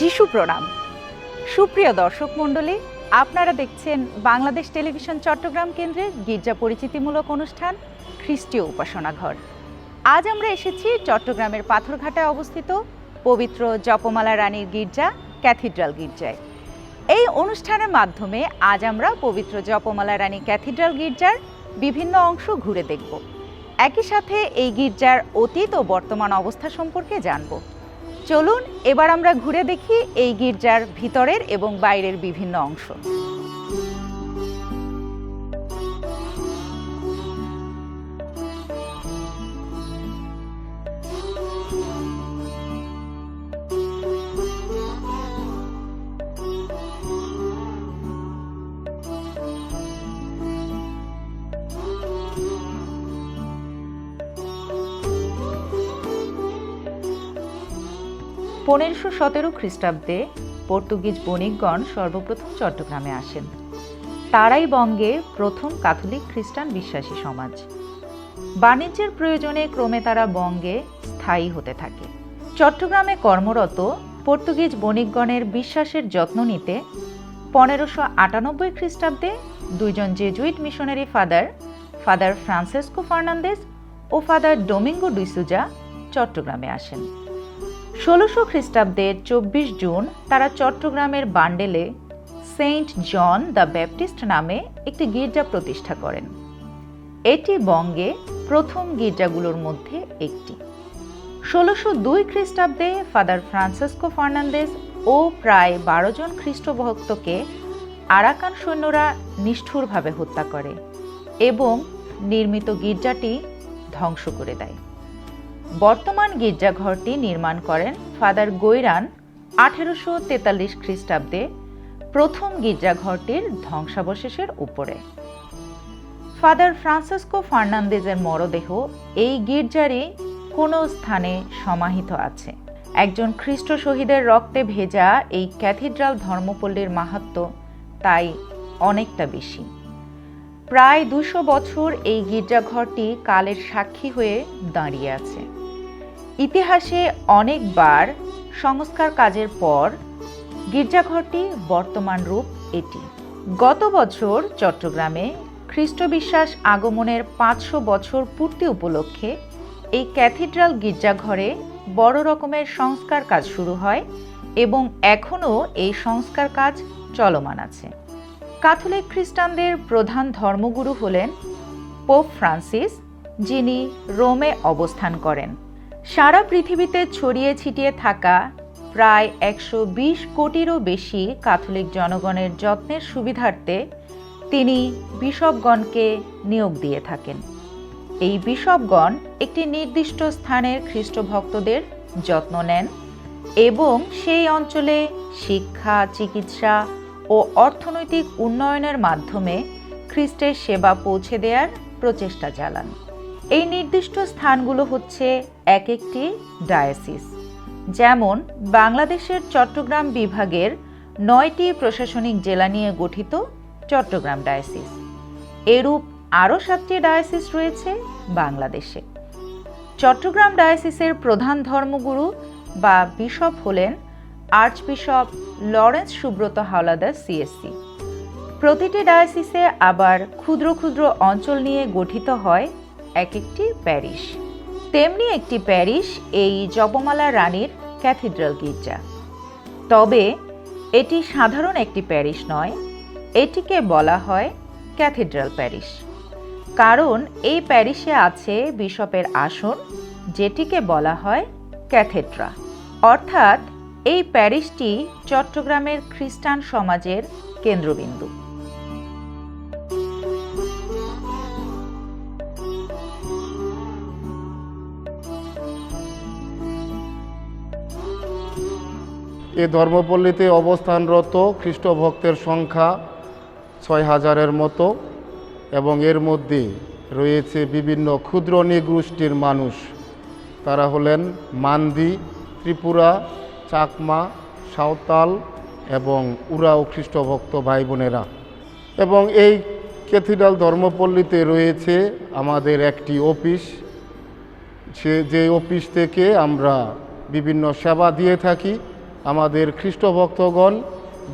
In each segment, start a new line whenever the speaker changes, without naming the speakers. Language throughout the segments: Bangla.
যিশু প্রণাম। সুপ্রিয় দর্শক মণ্ডলী, আপনারা দেখছেন বাংলাদেশ টেলিভিশন চট্টগ্রাম কেন্দ্রের গির্জা পরিচিতিমূলক অনুষ্ঠান, খ্রিস্টীয় উপাসনা ঘর। আজ আমরা এসেছি চট্টগ্রামের পাথরঘাটায় অবস্থিত পবিত্র জপমালা রানীর গির্জা, ক্যাথিড্রাল গির্জায়। এই অনুষ্ঠানের মাধ্যমে আজ আমরা পবিত্র জপমালা রানী ক্যাথিড্রাল গির্জার বিভিন্ন অংশ ঘুরে দেখব। একই সাথে এই গির্জার অতীত ও বর্তমান অবস্থা সম্পর্কে জানব। চলুন এবার আমরা ঘুরে দেখি এই গির্জার ভিতরের এবং বাইরের বিভিন্ন অংশ। পনেরোশো সতেরো খ্রিস্টাব্দে পর্তুগিজ বণিকগণ সর্বপ্রথম চট্টগ্রামে আসেন। তারাই বঙ্গে প্রথম ক্যাথলিক খ্রিস্টান বিশ্বাসী সমাজ। বাণিজ্যের প্রয়োজনে ক্রমে তারা বঙ্গে স্থায়ী হতে থাকে। চট্টগ্রামে কর্মরত পর্তুগিজ বণিকগণের বিশ্বাসের যত্ন নিতে পনেরোশো আটানব্বই খ্রিস্টাব্দে দুইজন Jesuit missionary father father Francesco Fernandez ও ফাদার ডোমিঙ্গো ডুইসুজা চট্টগ্রামে আসেন। ষোলোশো খ্রিস্টাব্দের চব্বিশ জুন তারা চট্টগ্রামের বান্ডেলে সেন্ট জন দ্য ব্যাপটিস্ট নামে একটি গির্জা প্রতিষ্ঠা করেন। এটি বঙ্গে প্রথম গির্জাগুলোর মধ্যে একটি। ষোলোশো দুই খ্রিস্টাব্দে ফাদার ফ্রান্সিসকো ফার্নান্দেজ ও প্রায় বারো জন খ্রিস্টভক্তকে আরাকান সৈন্যরা নিষ্ঠুরভাবে হত্যা করে এবং নির্মিত গির্জাটি ধ্বংস করে দেয়। বর্তমান গির্জাঘরটি নির্মাণ করেন ফাদার গৈরান আঠেরোশো তেতাল্লিশ খ্রিস্টাব্দে প্রথম গির্জাঘরটির ধ্বংসাবশেষের উপরে। ফাদার ফ্রান্সিসকো ফার্নান্দেজের মরদেহ এই গির্জারই কোনো স্থানে সমাহিত আছে। একজন খ্রিস্ট শহীদের রক্তে ভেজা এই ক্যাথিড্রাল ধর্মপল্লীর মাহাত্ম্য তাই অনেকটা বেশি। প্রায় দুশো বছর এই গির্জাঘরটি কালের সাক্ষী হয়ে দাঁড়িয়ে আছে। ইতিহাসে অনেকবার সংস্কার কাজের পর গির্জাঘরটি বর্তমান রূপ এটি। গত বছর চট্টগ্রামে খ্রিস্ট বিশ্বাস আগমনের পাঁচশো বছর পূর্তি উপলক্ষে এই ক্যাথিড্রাল গির্জাঘরে বড় রকমের সংস্কার কাজ শুরু হয় এবং এখনও এই সংস্কার কাজ চলমান আছে। ক্যাথলিক খ্রিস্টানদের প্রধান ধর্মগুরু হলেন পোপ ফ্রান্সিস, যিনি রোমে অবস্থান করেন। সারা পৃথিবীতে ছড়িয়ে ছিটিয়ে থাকা প্রায় একশো বিশ কোটিরও বেশি ক্যাথলিক জনগণের যত্নের সুবিধার্থে তিনি বিশপগণকে নিয়োগ দিয়ে থাকেন। এই বিশপগণ একটি নির্দিষ্ট স্থানের খ্রিস্টভক্তদের যত্ন নেন এবং সেই অঞ্চলে শিক্ষা, চিকিৎসা ও অর্থনৈতিক উন্নয়নের মাধ্যমে খ্রিস্টের সেবা পৌঁছে দেওয়ার প্রচেষ্টা চালান। এই নির্দিষ্ট স্থানগুলো হচ্ছে এক একটি ডায়াসিস। যেমন, বাংলাদেশের চট্টগ্রাম বিভাগের নয়টি প্রশাসনিক জেলা নিয়ে গঠিত চট্টগ্রাম ডায়াসিস। এরূপ আরও সাতটি ডায়াসিস রয়েছে বাংলাদেশে। চট্টগ্রাম ডায়াসিসের প্রধান ধর্মগুরু বা বিশপ হলেন archbishop Lawrence Subrata Howlader CSC প্রতিটি ডায়াসিসে আবার ক্ষুদ্র ক্ষুদ্র অঞ্চল নিয়ে গঠিত হয় এক একটি প্যারিশ। তেমনি একটি প্যারিস এই জপমালা রানীর ক্যাথিড্রাল গির্জা। তবে এটি সাধারণ একটি প্যারিস নয়, এটিকে বলা হয় ক্যাথিড্রাল প্যারিস। কারণ এই প্যারিসে আছে বিশপের আসন, যেটিকে বলা হয় ক্যাথেড্রা। অর্থাৎ এই প্যারিসটি চট্টগ্রামের খ্রিস্টান সমাজের কেন্দ্রবিন্দু।
এ ধর্মপল্লীতে অবস্থানরত খ্রিস্টভক্তের সংখ্যা ছয় হাজারের মতো এবং এর মধ্যে রয়েছে বিভিন্ন ক্ষুদ্র নিগোষ্ঠীর মানুষ। তারা হলেন মান্দি, ত্রিপুরা, চাকমা, সাঁওতাল এবং উরাও খ্রিস্টভক্ত ভাই বোনেরা এবং এই ক্যাথিড্রাল ধর্মপল্লীতে রয়েছে আমাদের একটি অফিস। সে, যে অফিস থেকে আমরা বিভিন্ন সেবা দিয়ে থাকি। আমাদের খ্রিস্ট ভক্তগণ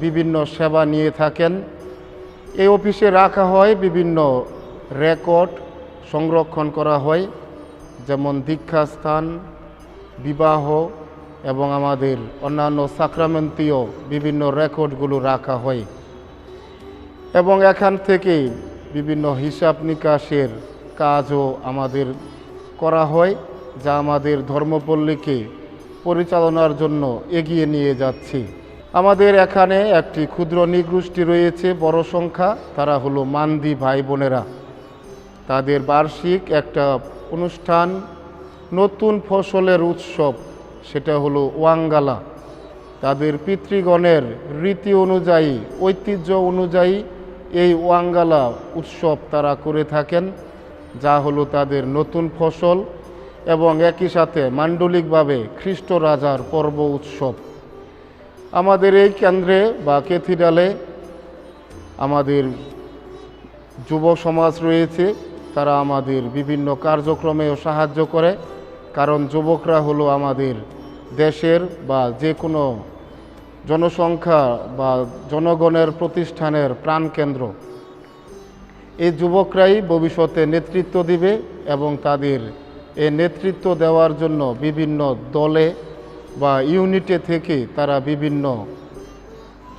বিভিন্ন সেবা নিয়ে থাকেন। এই অফিসে রাখা হয় বিভিন্ন রেকর্ড সংরক্ষণ করা হয়, যেমন দীক্ষাস্থান, বিবাহ এবং আমাদের অন্যান্য সাক্রামেন্তীয় বিভিন্ন রেকর্ডগুলো রাখা হয়। এবং এখান থেকে বিভিন্ন হিসাব নিকাশের কাজও আমাদের করা হয়, যা আমাদের ধর্মপল্লীকে পরিচালনার জন্য এগিয়ে নিয়ে যাচ্ছি। আমাদের এখানে একটি ক্ষুদ্র নিগোষ্ঠী রয়েছে, বড় সংখ্যা, তারা হলো মান্দি ভাই বোনেরা তাদের বার্ষিক একটা অনুষ্ঠান, নতুন ফসলের উৎসব, সেটা হলো ওয়াঙ্গালা। তাদের পিতৃগণের রীতি অনুযায়ী, ঐতিহ্য অনুযায়ী এই ওয়াঙ্গালা উৎসব তারা করে থাকেন, যা হলো তাদের নতুন ফসল। এবং একই সাথে মান্ডলিকভাবে খ্রিস্ট রাজার পর্ব উৎসব। আমাদের এই কেন্দ্রে বা ক্যাথিড্রালে আমাদের যুব সমাজ রয়েছে, তারা আমাদের বিভিন্ন কার্যক্রমেও সাহায্য করে, কারণ যুবকরা হলো আমাদের দেশের বা যে কোনো জনসংখ্যা বা জনগণের প্রতিষ্ঠানের প্রাণকেন্দ্র। এই যুবকরাই ভবিষ্যতে নেতৃত্ব দিবে এবং তাদের এই নেতৃত্ব দেওয়ার জন্য বিভিন্ন দলে বা ইউনিটে থেকে তারা বিভিন্ন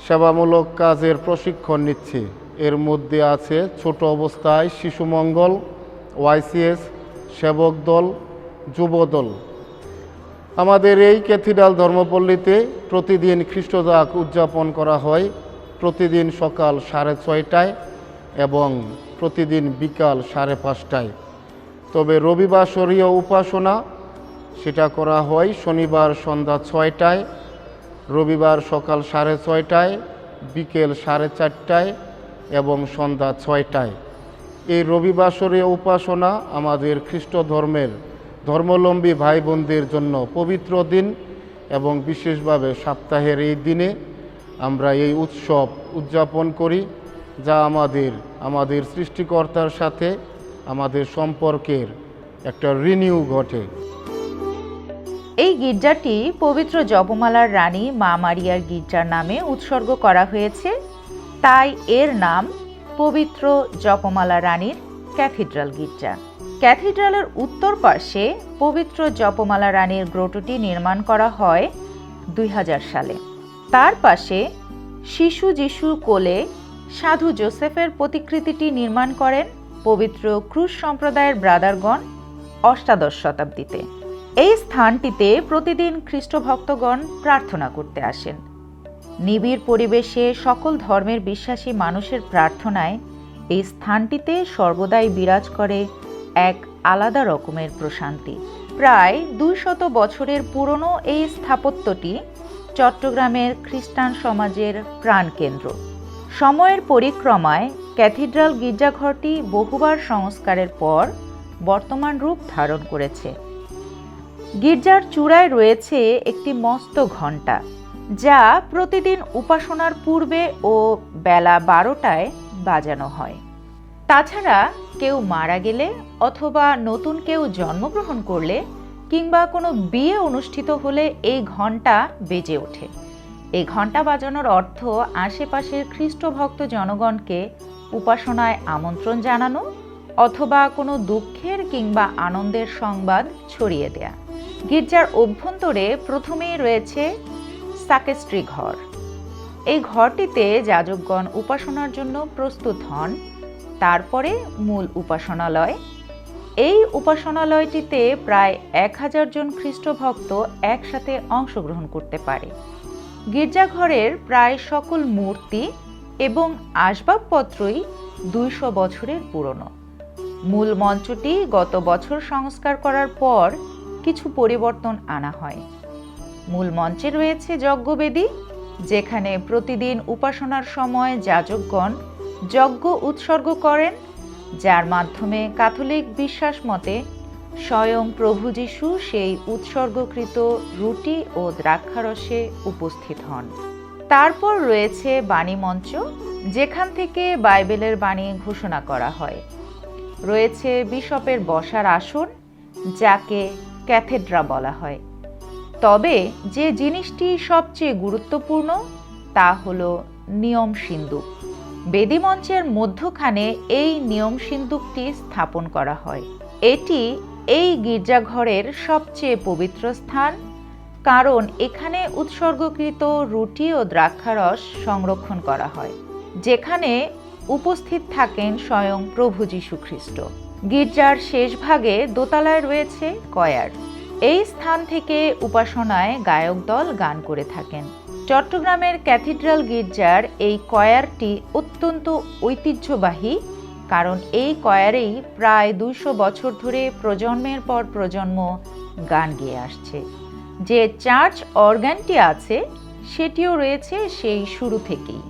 সেবামূলক কাজের প্রশিক্ষণ নিচ্ছে। এর মধ্যে আছে ছোট অবস্থায় শিশু মঙ্গল ওয়াইসিএস সেবক দল, যুব দল। আমাদের এই ক্যাথিড্রাল ধর্মপল্লীতে প্রতিদিন খ্রিস্টজাক উদযাপন করা হয়। প্রতিদিন সকাল সাড়ে ছয়টায় এবং প্রতিদিন বিকাল সাড়ে পাঁচটায়। তবে রবিবার শরীয় উপাসনা, সেটা করা হয় শনিবার সন্ধ্যা ছয়টায়, রবিবার সকাল সাড়ে ছয়টায়, বিকেল সাড়ে চারটায় এবং সন্ধ্যা ছয়টায়। এই রবিবাসরীয় উপাসনা আমাদের খ্রিস্ট ধর্মের ধর্মলম্বী ভাই বোনদের জন্য পবিত্র দিন এবং বিশেষভাবে সপ্তাহের এই দিনে আমরা এই উৎসব উদযাপন করি, যা আমাদের আমাদের সৃষ্টিকর্তার সাথে আমাদের সম্পর্কের একটা রিনিউ ঘটে।
এই গির্জাটি পবিত্র জপমালার রানী মা মারিয়ার গির্জার নামে উৎসর্গ করা হয়েছে। তাই এর নাম পবিত্র জপমালা রানীর ক্যাথিড্রাল গির্জা। ক্যাথিড্রালের উত্তর পাশে পবিত্র জপমালা রানীর গ্রোটটি নির্মাণ করা হয় দুই হাজার সালে। তার পাশে শিশু যিশু কোলে সাধু জোসেফের প্রতিকৃতিটি নির্মাণ করেন পবিত্র ক্রুশ সম্প্রদায়ের ব্রাদারগণ অষ্টাদশ শতাব্দীতে। এই স্থানটিতে প্রতিদিন খ্রিস্ট ভক্তগণ প্রার্থনা করতে আসেন। নিবিড় পরিবেশে সকল ধর্মের বিশ্বাসী মানুষের প্রার্থনায় এই স্থানটিতে সর্বদাই বিরাজ করে এক আলাদা রকমের প্রশান্তি। প্রায় দুই শত বছরের পুরনো এই স্থাপত্যটি চট্টগ্রামের খ্রিস্টান সমাজের প্রাণকেন্দ্র। সময়ের পরিক্রমায় ক্যাথিড্রাল গির্জাঘরটি বহুবার সংস্কারের পর বর্তমান রূপ ধারণ করেছে। গির্জার চূড়ায় রয়েছে একটি মস্ত ঘণ্টা, যা প্রতিদিন উপাসনার পূর্বে ও বেলা বারোটায় বাজানো হয়। তাছাড়া কেউ মারা গেলে অথবা নতুন কেউ জন্মগ্রহণ করলে কিংবা কোনো বিয়ে অনুষ্ঠিত হলে এই ঘণ্টা বেজে ওঠে। এই ঘণ্টা বাজানোর অর্থ আশেপাশের খ্রিস্ট ভক্ত জনগণকে উপাসনায় আমন্ত্রণ জানানো অথবা কোনো দুঃখের কিংবা আনন্দের সংবাদ ছড়িয়ে দেয়া। গির্জার অভ্যন্তরে প্রথমেই রয়েছে সাকেস্ট্রি ঘর। এই ঘরটিতে যাজকগণ উপাসনার জন্য প্রস্তুত হন। তারপরে মূল উপাসনালয়। এই উপাসনালয়টিতে প্রায় এক হাজার জন খ্রিস্ট ভক্ত একসাথে অংশগ্রহণ করতে পারে। গির্জাঘরের প্রায় সকল মূর্তি এবং আসবাবপত্রই দুইশো বছরের পুরনো। মূল মঞ্চটি গত বছর সংস্কার করার পর কিছু পরিবর্তন আনা হয়। মূল মঞ্চে রয়েছে যজ্ঞবেদী, যেখানে প্রতিদিন উপাসনার সময় যাজকগণ যজ্ঞ উৎসর্গ করেন, যার মাধ্যমে ক্যাথলিক বিশ্বাস মতে স্বয়ং প্রভু যিশু সেই উৎসর্গকৃত রুটি ও দ্রাক্ষারসে উপস্থিত হন। তারপর রয়েছে বাণী মঞ্চ, যেখান থেকে বাইবেলের বাণী ঘোষণা করা হয়। রয়েছে বিশপের বসার আসন, যাকে ক্যাথেড্রা বলা হয়। তবে যে জিনিসটি সবচেয়ে গুরুত্বপূর্ণ, তা হলো নিয়ম সিন্দুক। বেদিমঞ্চের মধ্যখানে এই নিয়ম সিন্দুকটি স্থাপন করা হয়। এটি এই গির্জাঘরের সবচেয়ে পবিত্র স্থান কারণ এখানে উৎসর্গকৃত রুটি ও দ্রাক্ষারস সংরক্ষণ করা হয়, যেখানে উপস্থিত থাকেন স্বয়ং প্রভু যীশু খ্রিস্ট গির্জার শেষ ভাগে দোতলায় রয়েছে কয়ার। এই স্থান থেকে উপাসনায় গায়ক দল গান করে থাকেন। চট্টগ্রামের ক্যাথিড্রাল গির্জার এই কয়ারটি অত্যন্ত ঐতিহ্যবাহী, কারণ এই কয়ারেই প্রায় দুইশো বছর ধরে প্রজন্মের পর প্রজন্ম গান গেয়ে আসছে। যে চার্চ অর্গানটি আছে, সেটিও রয়েছে সেই শুরু থেকেই।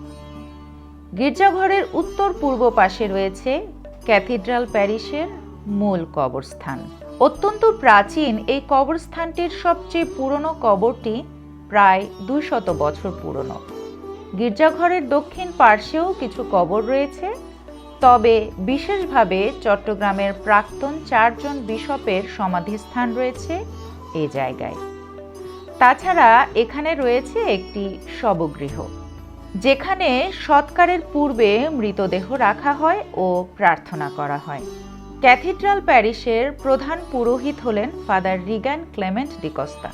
গির্জাঘরের উত্তর পূর্ব পাশে রয়েছে ক্যাথিড্রাল প্যারিসের মূল কবরস্থান। অত্যন্ত প্রাচীন এই কবরস্থানটির সবচেয়ে পুরনো কবরটি প্রায় দুই শত বছর পুরনো। গির্জাঘরের দক্ষিণ পার্শ্বেও কিছু কবর রয়েছে, তবে বিশেষভাবে চট্টগ্রামের প্রাক্তন চারজন বিশপের সমাধিস্থান রয়েছে এ জায়গায়। তাছাড়া এখানে রয়েছে একটি শবগৃহ, যেখানে সৎকারের পূর্বে মৃতদেহ রাখা হয় ও প্রার্থনা করা হয়। ক্যাথিড্রাল প্যারিসের প্রধান পুরোহিত হলেন ফাদার রিগান ক্লেমেন্ট ডিকস্তা।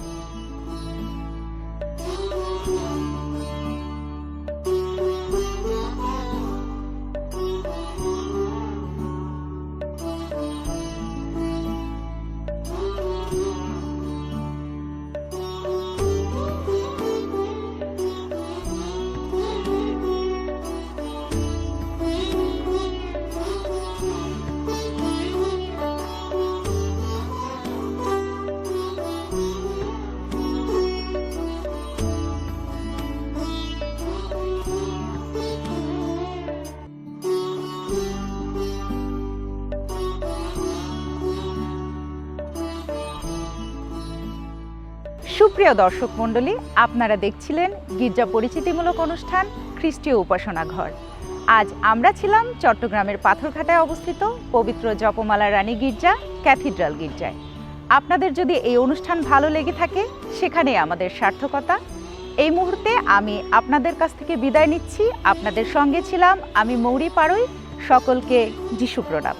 সুপ্রিয় দর্শক মণ্ডলী, আপনারা দেখছিলেন গির্জা পরিচিতিমূলক অনুষ্ঠান, খ্রিস্টীয় উপাসনা ঘর। আজ আমরা ছিলাম চট্টগ্রামের পাথরঘাটায় অবস্থিত পবিত্র জপমালা রানী গির্জা, ক্যাথিড্রাল গির্জায়। আপনাদের যদি এই অনুষ্ঠান ভালো লেগে থাকে, সেখানে আমাদের সার্থকতা। এই মুহূর্তে আমি আপনাদের কাছ থেকে বিদায় নিচ্ছি। আপনাদের সঙ্গে ছিলাম আমি মৌরি পাড়ই সকলকে যিশু প্রণাম